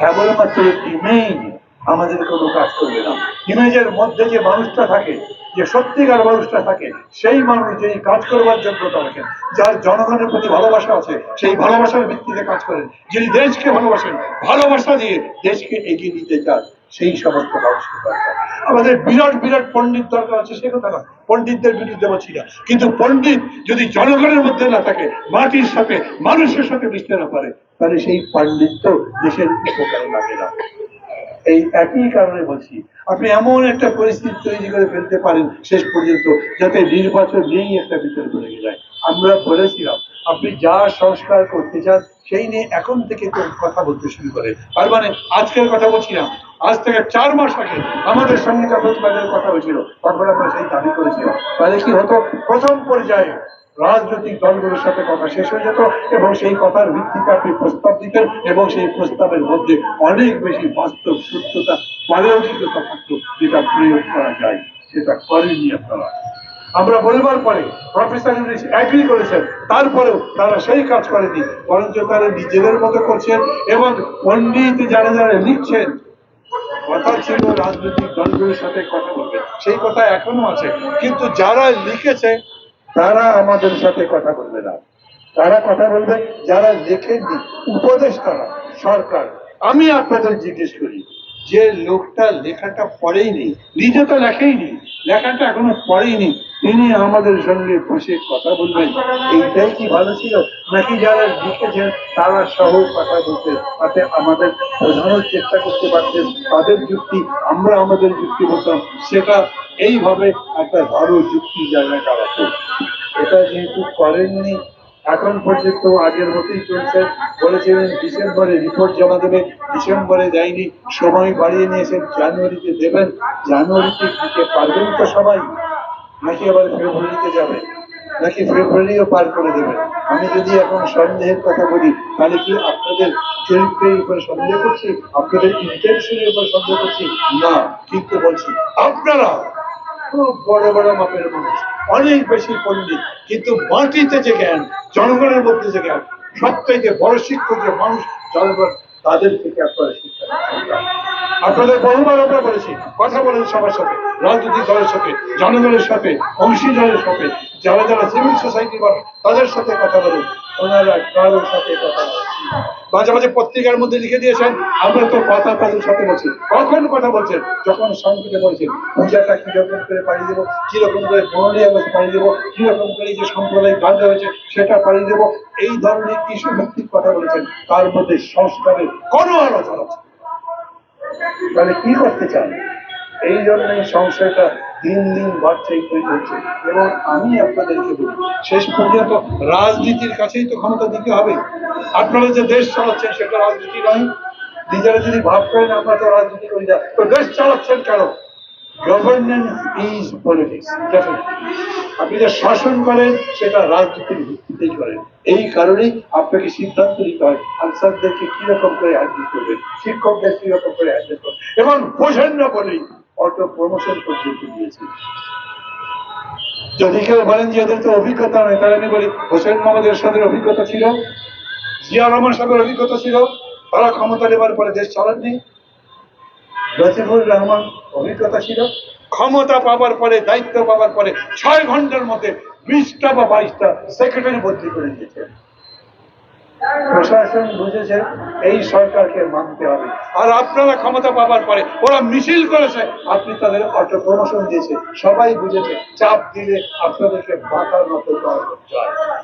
কেবলমাত্র ইমেজ আমাদের কোনো কাজ করবে না। ইমেজের মধ্যে যে মানুষটা থাকে, যে সত্যিকার মানুষটা থাকে, সেই মানুষ যিনি কাজ করবার যোগ্যতা রাখেন যার জনগণের প্রতি ভালোবাসা আছে, সেই ভালোবাসার ভিত্তিতে কাজ করেন। যিনি দেশকে ভালোবাসেন, ভালোবাসা দিয়ে দেশকে এগিয়ে নিতে চান, সেই সমস্ত মানুষকে দরকার। আমাদের বিরাট বিরাট পণ্ডিত দরকার আছে, সে কথা না। পণ্ডিতদের বিরুদ্ধে বলছি না কিন্তু পণ্ডিত যদি জনগণের মধ্যে না থাকে, মাটির সাথে, মানুষের সাথে মিশতে না পারে, তাহলে সেই পাণ্ডিত্য দেশের উপকারে লাগে না। এই একই কারণে বলছি, আপনি এমন একটা পরিস্থিতি তৈরি করে ফেলতে পারেন শেষ পর্যন্ত, যাতে নির্বাচন নিয়েই একটা বিতর্ক লেগে যায়। আমরা বলেছিলাম আপনি যা সংস্কার করতে চান, সেই নিয়ে এখন থেকে তো কথা বলতে শুরু করে। তার মানে আজকের কথা বলছি না। আজ থেকে চার মাস আগে আমাদের সঙ্গে যখন তাদের কথা হয়েছিল, তখন আমরা সেই দাবি করেছিলাম তাহলে কি হতো? প্রথম পর্যায়ে রাজনৈতিক দলগুলোর সাথে কথা শেষ হয়ে যেত এবং সেই কথার ভিত্তিতে আপনি প্রস্তাব দিতেন এবং সেই প্রস্তাবের মধ্যে অনেক বেশি বাস্তব সত্যতা প্রায়োগিকতা থাকতো যেটা প্রয়োগ করা যায়। সেটা করেননি আপনারা। আমরা বলবার পরে প্রফেসর অ্যাগ্রি করেছেন। তারপরেও তারা সেই কাজ করেনি। বরঞ্চ তারা নিজেদের মতো করছেন এবং পণ্ডিত যারা যারা লিখছেন, কথা ছিল রাজনৈতিক দলগুলোর সাথে কথা বলবে। সেই কথা এখনও আছে। কিন্তু যারা লিখেছে, তারা আমাদের সাথে কথা বলবে না। তারা কথা বলবে, যারা লেখেননি, উপদেষ্টারা, সরকার। আমি আপনাদের জিজ্ঞেস করি যে লোকটা লেখাটা পড়েইনি নিজে তো লেখেইনি লেখাটা এখনও পড়েইনি তিনি আমাদের সঙ্গে বসে কথা বলবেন। এইটাই কি ভালো ছিল? নাকি যারা লিখেছেন, তারা সহ কথা বলতে তাতে আমাদের বোঝানোর চেষ্টা করতে পারতেন। তাদের যুক্তি, আমরা আমাদের যুক্তি বলতাম। সেটা এইভাবে একটা ভালো যুক্তি জায়গায় দাঁড়াতো। এটা যেহেতু করেননি এখন পর্যন্ত আগের মতোই চলছে। বলেছিলেন, ডিসেম্বরে রিপোর্ট জমা দেবে ডিসেম্বরে দেয়নি সময় বাড়িয়ে নিয়েছেন, জানুয়ারিতে দেবেন। জানুয়ারিতে দিতে পারবেন তো সবাই। নাকি আবার ফেব্রুয়ারিতে যাবে নাকি ফেব্রুয়ারিও পার করে দেবেন? আমি যদি এখন সন্দেহের কথা বলি, তাহলে কি আপনাদের চরিত্রের উপরে সন্দেহ করছি? আপনাদের ইন্টেনশনের উপরে সন্দেহ করছি? না, কিন্তু বলছি আপনারা খুব বড় বড় মাপের মানুষ অনেক বেশি পণ্ডিত, কিন্তু মাটিতে যে জ্ঞান, জনগণের মধ্যে যে জ্ঞান, সবচাইতে বড় শিক্ষক যে মানুষ, জনগণ তাদের থেকে আপনারা শিক্ষা। আপনাদের বহুবার আমরা বলেছি, কথা বলেন সবার সাথে, রাজনৈতিক দলের সাথে, জনগণের সাথে অংশীদারের সাথে, যারা যারা সিভিল সোসাইটি মানুষ তাদের সাথে কথা বলুন, ওনারা কারোর সাথে কথা মাঝে মাঝে পত্রিকার মধ্যে লিখে দিয়েছেন, আমরা তো কথা তাদের সাথে বলছি। কখন কথা বলছেন? যখন সংকটে বলছেন পূজাটা কীরকম করে পাড়ি দেবো, কীরকম করে আগস্ট পাড়ি দেবো, কীরকম করে যে সাম্প্রদায়িক গান্ধা হয়েছে, সেটা পাড়ি দেবো, এই ধরনের ইস্যু ভিত্তিক কথা বলেছেন, তার মধ্যে সংস্কারের কোনো আলোচনা আছে। তাহলে কি করতে চান? এই জন্যই সংশয়টা দিন দিন বাড়ছেই তৈরি হচ্ছে। এবং আমি আপনাদেরকে বলি, শেষ পর্যন্ত রাজনীতির কাছেই তো ক্ষমতা দিতে হবে। আপনারা যে দেশ চালাচ্ছেন সেটা রাজনীতি নয়। নিজেরা যদি ভাব করেন, আমরা তো রাজনীতি করি না। তো দেশ চালাচ্ছেন কেন? গভর্নেন্স ইজ পলিটিক্স আপনি যে শাসন করেন, সেটা রাজনীতির ভিত্তিতেই করেন। এই কারণেই আপনাকে সিদ্ধান্ত নিতে হয়, আনসারদেরকে কীরকম করে হ্যান্ডেল করবেন, শিক্ষকদের কীরকম করে হ্যান্ডেল করবেন, এবং বোঝেন না বলেই অটো প্রমোশন পর্যন্ত দিয়েছে। যদি কেউ বলেন যে তো অভিজ্ঞতা নেই তাহলে আমি বলি, হোসেন মোহাম্মদের সাথে অভিজ্ঞতা ছিল, জিয়া রহমান সাথে অভিজ্ঞতা ছিল, তারা ক্ষমতা নেবার পরে দেশ চালাননি। লতিফুর রহমান অভিজ্ঞতা ছিল ক্ষমতা পাবার পরে, দায়িত্ব পাবার পরে, ছয় ঘণ্টার মধ্যে বিশটা বা বাইশটা সেক্রেটারি বদলি করে দিয়েছে। প্রশাসন বুঝেছে, এই সরকারকে মানতে হবে। আর আপনারা ক্ষমতা পাবার পরে ওরা মিছিল করেছে। আপনি তাদের অটো প্রমোশন দিয়েছে, সবাই বুঝেছে, চাপ দিলে আপনাদেরকে মাথার মতো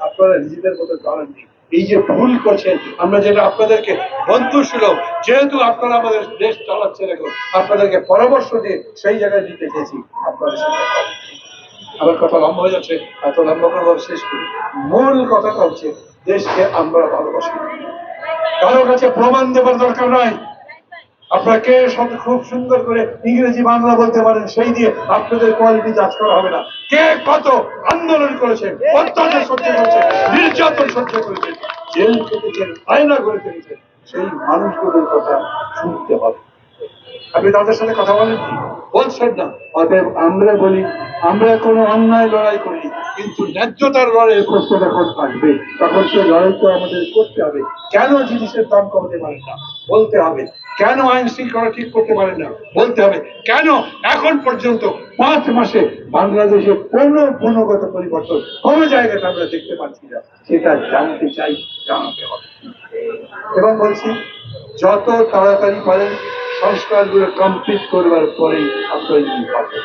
আপনারা নিজেদের মতো দাঁড়াননি এই যে ভুল করছেন আমরা যেটা আপনাদেরকে বন্ধু সুলভ যেহেতু আপনারা আমাদের দেশ চালাচ্ছেন এখন, আপনাদেরকে পরামর্শ দিয়ে সেই জায়গায় দিতে চেয়েছি। সেটা করেন। আমার কথা লম্বা হয়ে যাচ্ছে, এত লম্বা করে বলা শেষ করি। মূল কথাটা হচ্ছে, দেশকে আমরা ভালোবাসি কারও কাছে প্রমাণ দেবার দরকার নয় আপনাকে সব খুব সুন্দর করে ইংরেজি, বাংলা বলতে পারেন, সেই দিয়ে আপনাদের কোয়ালিটি যাচ করা হবে না। কে কত আন্দোলন করেছেন অত্যাচার সহ্য করেছেন নির্যাতন সহ্য করেছে, জেল কেটেছেন আয়না করে ফেলেছেন সেই মানুষগুলোর কথা শুনতে হবে। আপনি তাদের সাথে কথা বলেন। বলছেন না। অতএব আমরা বলি, আমরা কোনো অন্যায় লড়াই করি কিন্তু ন্যায্যতার লড়াই প্রশ্ন যখন আসবে তখন সে লড়াই তো আমাদের করতে হবে। কেন জিনিসের দাম কমাতে পারেন না? বলতে হবে। কেন আইন শৃঙ্খলা ঠিক করতে পারেন না? বলতে হবে। কেন এখন পর্যন্ত পাঁচ মাসে বাংলাদেশে কোনো গুণগত পরিবর্তন, কোনো জায়গাতে আমরা দেখতে পাচ্ছি না? সেটা জানতে চাই, জানাতে হবে। এবং বলছি, যত তাড়াতাড়ি পারেন সংস্কারগুলো কমপ্লিট করবার পরেই আপনার নির্বাচন